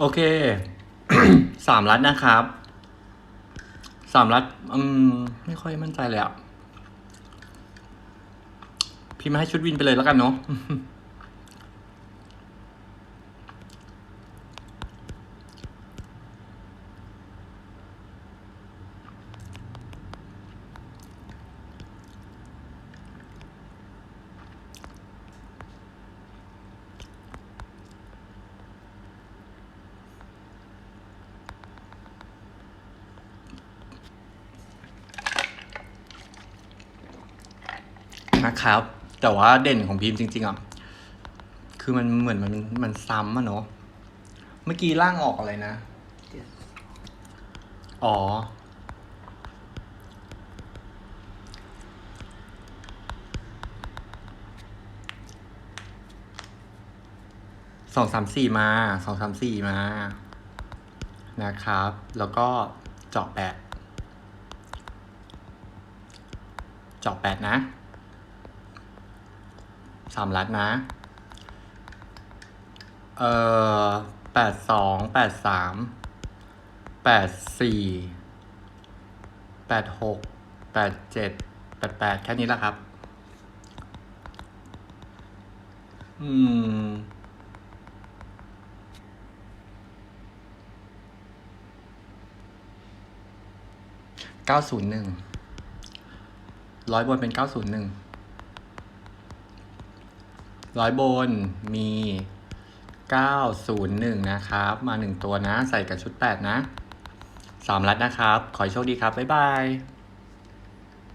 โอเค สามรัดนะครับ สามรัดอืม ไม่ค่อยมั่นใจเลยอะพี่มาให้ชุดวินไปเลยแล้วกันเนาะ นะครับ แต่ว่าเด่นของพีมจริง ๆอะคือมันเหมือนมันมันซ้ำอะเนาะเมื่อกี้ร่างออกอะไรนะ อ๋อ สองสามสี่มา สองสามสี่มา นะครับ แล้วก็เจาะแปดเจาะแปดนะ สามลัดนะ เอ่อแปดสองแปดสามแปดสี่แปดหกแปดเจ็ดแปดแปดแค่นี้แหละครับ อืม เก้าศูนย์หนึ่งร้อยบนเป็นเก้าศูนย์หนึ่ง ร้อยบนมีเก้าศูนย์หนึ่งนะครับ มาหนึ่งตัวนะ ใส่กับชุดแปดนะสามรัดนะครับ ขอโชคดีครับ บ๊ายบาย